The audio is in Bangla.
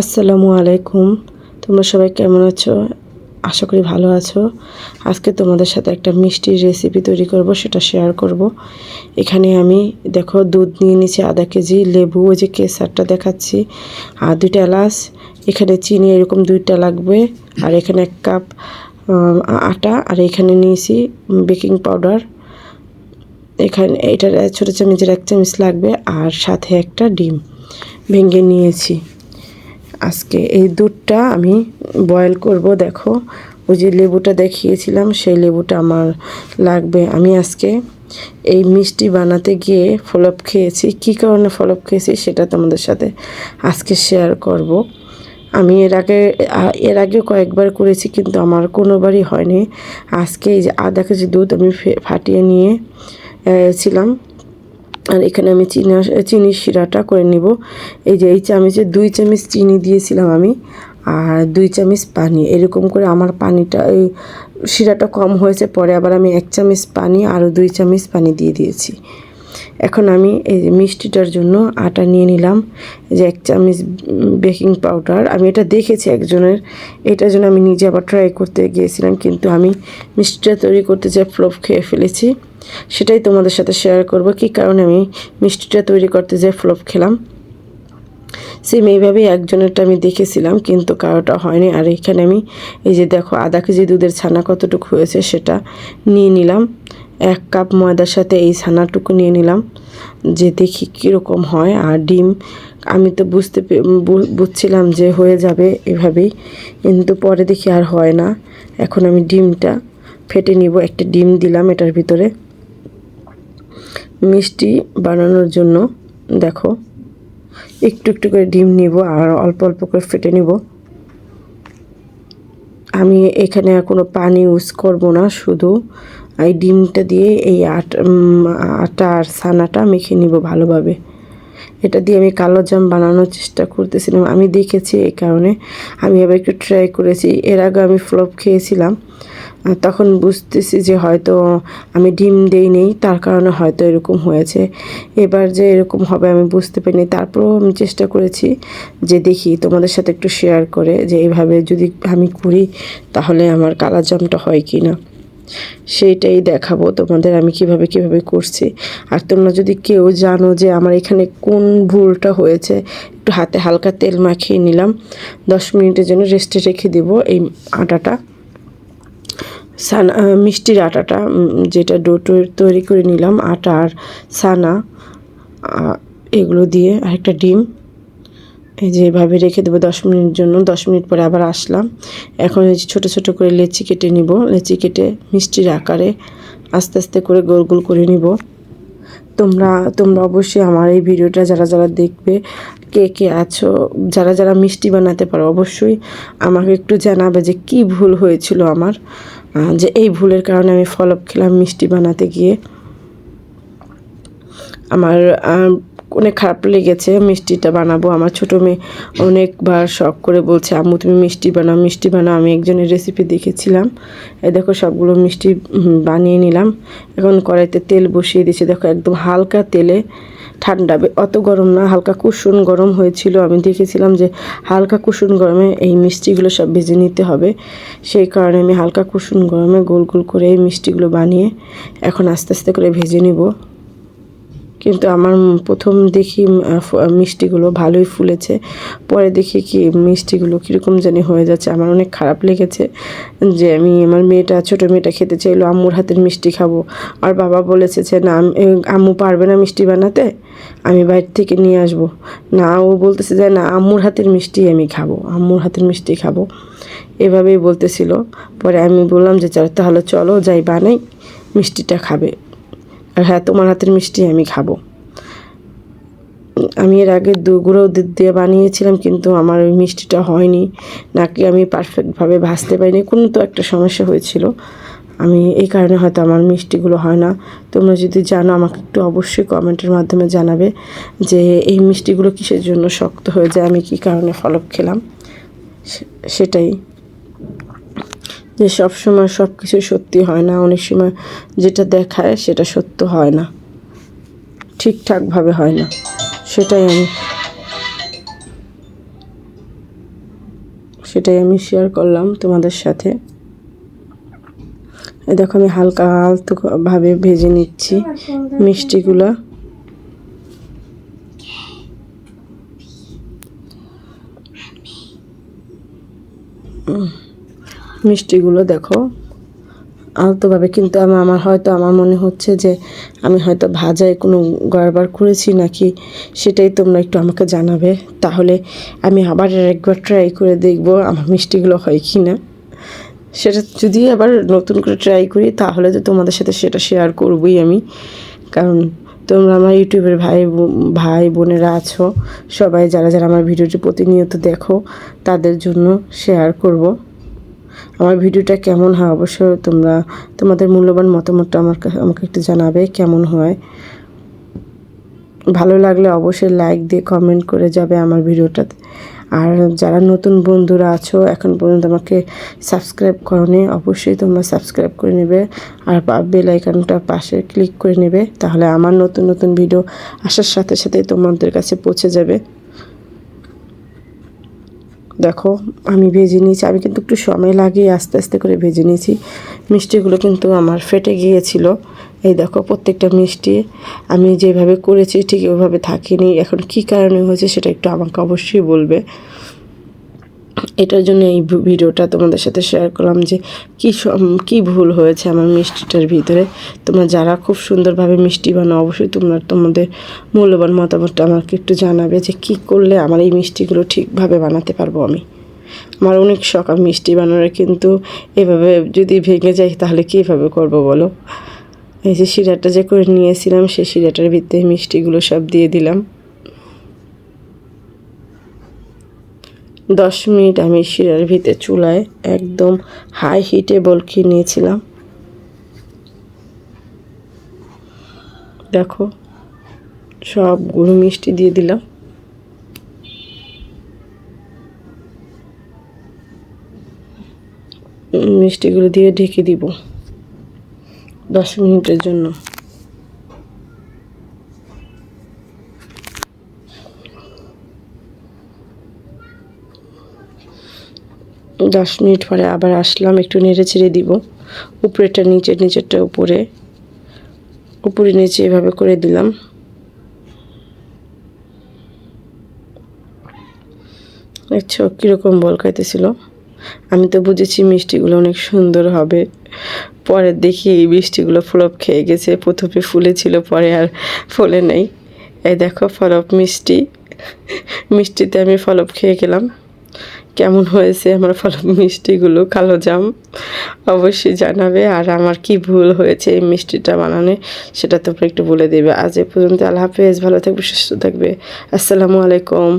আসসালামু আলাইকুম। তোমরা সবাই কেমন আছো? আশা করি ভালো আছো। আজকে তোমাদের সাথে একটা মিষ্টির রেসিপি তৈরি করব, সেটা শেয়ার করব। এখানে আমি, দেখো, দুধ নিয়ে নিয়েছি আধা কেজি, লেবু, ওই যে কেসারটা দেখাচ্ছি, আর দুইটা এলাচ, এখানে চিনি, এরকম দুইটা লাগবে, আর এখানে এক কাপ আটা, আর এখানে নিয়েছি বেকিং পাউডার। এখানে, এটার ছোটো চামচের এক চামচ লাগবে, আর সাথে একটা ডিম ভেঙে নিয়েছি। আজকে এই দুধটা আমি বয়েল করব, দেখো। ওই যে লেবুটা দেখিয়েছিলাম, সেই লেবুটা আমার লাগবে। আমি আজকে এই মিষ্টি বানাতে গিয়ে ফলপ খেয়েছি। কী কারণে ফলপ খেয়েছি সেটা তোমাদের সাথে আজকে শেয়ার করব। আমি এর আগে এর আগে কয়েকবার করেছি, কিন্তু আমার কোনোবারই হয়নি। আজকে এই যে আধা কেজি দুধ আমি ফাটিয়ে নিয়ে ছিলাম। আর এখানে আমি চিনি চিনি শিরাটা করে নিব। এই যে এই চামচে দুই চামচ চিনি দিয়েছিলাম আমি আর দুই চামচ পানি। এরকম করে আমার পানিটা, এই শিরাটা কম হয়েছে, পরে আবার আমি এক চামচ পানি আরও দুই চামচ পানি দিয়ে দিয়েছি। এখন আমি এই যে মিষ্টিটার জন্য আটা নিয়ে নিলাম যে এক চামচ বেকিং পাউডার। আমি এটা দেখেছি একজনের, এটার জন্য আমি নিজে আবার ট্রাই করতে গিয়েছিলাম, কিন্তু আমি মিষ্টিটা তৈরি করতে চাই ফ্লপ খেয়ে ফেলেছি, সেটাই তোমাদের সাথে শেয়ার করব, কী কারণে আমি মিষ্টিটা তৈরি করতে যাই ফ্লপ খেলাম। সেম এইভাবেই একজনেরটা আমি দেখেছিলাম, কিন্তু কারোটা হয়নি। আর এখানে আমি এই যে দেখো, আধা কেজি দুধের ছানা কতটুকু হয়েছে সেটা নিয়ে নিলাম। এক কাপ ময়দার সাথে এই ছানাটুকু নিয়ে নিলাম, যে দেখি কীরকম হয়। আর ডিম, আমি তো বুঝতে বুঝছিলাম যে হয়ে যাবে এভাবেই, কিন্তু পরে দেখি আর হয় না। এখন আমি ডিমটা ফেটে নিব, একটা ডিম দিলাম এটার ভিতরে। মিষ্টি বানানোর জন্য, দেখো, একটু একটু করে ডিম নিব আর অল্প অল্প করে ফেটে নিব। আমি এখানে আর কোনো পানি ইউজ করব না, শুধু এই ডিমটা দিয়ে এই আটা আটা আর ছানাটা মেখে নিব ভালোভাবে। এটা দিয়ে আমি কালো জাম বানানোর চেষ্টা করতেছিলাম আমি দেখেছি এই কারণে। আমি আবার একটু ট্রাই করেছি। এর আগে আমি ফ্লপ খেয়েছিলাম। তখন বুঝতেছি যে হয়তো আমি ডিম দেই নেই। তার কারণে হয়তো এরকম হয়েছে। এবার যে এরকম হবে আমি বুঝতে পারিনি। তারপরেও আমি চেষ্টা করেছি যে দেখি তোমাদের সাথে একটু শেয়ার করে যে এইভাবে যদি আমি করি তাহলে আমার কালা জামটা হয় কি না সেইটাই দেখাবো তোমাদের আমি কীভাবে কীভাবে করছি। আর তোমরা যদি কেউ জানো যে আমার এখানে কোন ভুলটা হয়েছে, একটু হাতে হালকা তেল মাখিয়ে নিলাম। দশ মিনিটের জন্য রেস্টে রেখে দিব এই আটাটা। সানা মিষ্টির আটাটা যেটা ডো তৈরি করে নিলাম, আটা আর সানা এগুলো দিয়ে আরেকটা ডিম। এই যে এভাবে রেখে দেবো দশ মিনিট জন্য, দশ মিনিট পরে আবার আসলাম। এখন এই যে ছোটো ছোটো করে লেচি কেটে নিব। লেচি কেটে মিষ্টির আকারে আস্তে আস্তে করে গোল গোল করে নিব। তোমরা তোমরা অবশ্যই আমার এই ভিডিওটা যারা যারা দেখবে, কে কে আছো, যারা যারা মিষ্টি বানাতে পারো, অবশ্যই আমাকে একটু জানাবে যে কি ভুল হয়েছিল আমার। যে এই ভুলের কারণে আমি ফলপ খেলাম মিষ্টি বানাতে গিয়ে। আমার অনেক খারাপ লেগেছে। মিষ্টিটা বানাবো। আমার ছোটো মেয়ে অনেকবার শখ করে বলছে, আম্মু, তুমি মিষ্টি বানাও মিষ্টি বানাও। আমি একজনের রেসিপি দেখেছিলাম। এই দেখো সবগুলো মিষ্টি বানিয়ে নিলাম। এখন কড়াইতে তেল বসিয়ে দিয়েছি। দেখো একদম হালকা তেলে ঠান্ডা। অত গরম না, হালকা কুসুন গরম হয়েছিল। আমি দেখেছিলাম যে হালকা কুসুন গরমে এই মিষ্টিগুলো সব ভেজে নিতে হবে। সেই কারণে আমি হালকা কুসুন গরমে গোল গোল করে এই মিষ্টিগুলো বানিয়ে এখন আস্তে আস্তে করে ভেজে নিব। কিন্তু আমার প্রথম দেখি মিষ্টিগুলো ভালোই ফুলেছে। পরে দেখি কি, মিষ্টিগুলো কীরকম জানি হয়ে যাচ্ছে। আমার অনেক খারাপ লেগেছে যে আমি, আমার মেয়েটা, ছোটো মেয়েটা খেতে চাইলো, আম্মুর হাতের মিষ্টি খাব। আর বাবা বলেছে যে, না, আম- আম্মু পারবে না মিষ্টি বানাতে, আমি বাইরে থেকে নিয়ে আসব। না, ও বলতেছে যে, না, আম্মুর হাতের মিষ্টি আমি খাব, আম্মুর হাতের মিষ্টি খাব। এভাবেই বলতেছিল। পরে আমি বললাম যে চলো তাহলে চলো, যাই বানাই, মিষ্টিটা খাবে। আর হ্যাঁ তোমার হাতের মিষ্টি আমি খাব। আমি এর আগে দু গুঁড়ো দিয়ে বানিয়েছিলাম, কিন্তু আমার ওই মিষ্টিটা হয়নি। নাকি আমি পারফেক্টভাবে ভাজতে পারিনি, কোনো তো একটা সমস্যা হয়েছিল। আমি এই কারণে হয়তো আমার মিষ্টিগুলো হয় না। তোমরা যদি জানো, আমাকে একটু অবশ্যই কমেন্টের মাধ্যমে জানাবে যে এই মিষ্টিগুলো কিসের জন্য শক্ত হয়ে যায়, আমি কী কারণে ফলক খেলাম? সেটাই। যে সব সময় সব কিছু সত্যি হয় না অনেক সময় যেটা দেখায় সেটা সত্য হয় না ঠিকঠাকভাবে হয় না সেটাই আমি সেটাই আমি শেয়ার করলাম তোমাদের সাথে। দেখো আমি হালকা আলতো ভাবে ভেজে নিচ্ছি মিষ্টিগুলা। উম, মিষ্টিগুলো দেখো। আলতোভাবে কিন্তু আমি, আমার হয়তো, আমার মনে হচ্ছে যে আমি হয়তো ভাজায় কোনো গড়বার করেছি নাকি, সেটাই তোমরা একটু আমাকে জানাবে। তাহলে আমি আবার একবার ট্রাই করে দেখব আমার মিষ্টিগুলো হয় কি না সেটা যদি আবার নতুন করে ট্রাই করি, তাহলে তো তোমাদের সাথে সেটা শেয়ার করবই আমি। কারণ তোমরা আমার ইউটিউবের ভাই ভাই বোনেরা আছো, সবাই যারা যারা আমার ভিডিওটি প্রতিনিয়ত দেখো, তাদের জন্য শেয়ার করব। আমার ভিডিওটা কেমন হয় অবশ্যই তোমরা তোমাদের মূল্যবান মতামতটা আমার আমাকে একটু জানাবে কেমন হয়। ভালো লাগলে অবশ্যই লাইক দিয়ে কমেন্ট করে যাবে আমার ভিডিওটাতে। আর যারা নতুন বন্ধুরা আছো, এখন পর্যন্ত আমাকে সাবস্ক্রাইব করনি, অবশ্যই তোমরা সাবস্ক্রাইব করে নেবে। আর বেল আইকনটা পাশে ক্লিক করে নেবে, তাহলে আমার নতুন নতুন ভিডিও আসার সাথে সাথে তোমাদের কাছে পৌঁছে যাবে। দেখো, আমি ভেজে নিয়েছি। আমি কিন্তু একটু সময় লাগিয়ে আস্তে আস্তে করে ভেজে নিয়েছি। মিষ্টিগুলো কিন্তু আমার ফেটে গিয়েছিল। এই দেখো, প্রত্যেকটা মিষ্টি আমি যেভাবে করেছি ঠিক ওইভাবে থাকিনি। এখন কি কারণে হয়েছে সেটা একটু আমাকে অবশ্যই বলবে। এটার জন্য এই ভিডিওটা তোমাদের সাথে শেয়ার করলাম যে কী কী ভুল হয়েছে আমার মিষ্টিটার ভিতরে। তোমরা যারা খুব সুন্দরভাবে মিষ্টি বানাও, অবশ্যই তোমরা তোমাদের মূল্যবান মতামতটা আমাকে একটু জানাবে যে কী করলে আমার এই মিষ্টিগুলো ঠিকভাবে বানাতে পারব আমি। আমার অনেক শখ আমি মিষ্টি বানানোর, কিন্তু এভাবে যদি ভেঙে যায় তাহলে কীভাবে করব বলো? এই যে শিরাটা যে করে নিয়েছিলাম, সেই শিরাটার ভিতরে মিষ্টিগুলো সব দিয়ে দিলাম। দশ মিনিট আমি শিরার ভিতরে চুলায় একদম হাই হিটে বলকি নিয়েছিলাম। দেখো, সব গুঁড়ো মিষ্টি দিয়ে দিলাম। মিষ্টিগুলো দিয়ে ঢেকে দিব দশ মিনিটের জন্য। দশ মিনিট পরে আবার আসলাম, একটু নেড়ে ছেড়ে দিব। উপরেটা নিচে নিচেরটা উপরে। উপরে নিচে এভাবে করে দিলাম। দেখছ, কীরকম বল খাইতেছিল। আমি তো বুঝেছি মিষ্টিগুলো অনেক সুন্দর হবে। পরে দেখি এই মিষ্টিগুলো ফলপ খেয়ে গেছে। প্রথমে ফুলেছিল পরে আর ফলে নেই। এই দেখো ফলপ মিষ্টি। মিষ্টিতে আমি ফলপ খেয়ে গেলাম। কেমন হয়েছে আমার ফল মিষ্টিগুলো? কালো জাম অবশ্যই জানাবে। আর আমার কি ভুল হয়েছে এই মিষ্টিটা বানানো, সেটা তোমরা একটু বলে দেবে। আজ এ পর্যন্ত আল্লাহ হাফেজ। ভালো থাকবে, সুস্থ থাকবে। আসসালামু আলাইকুম।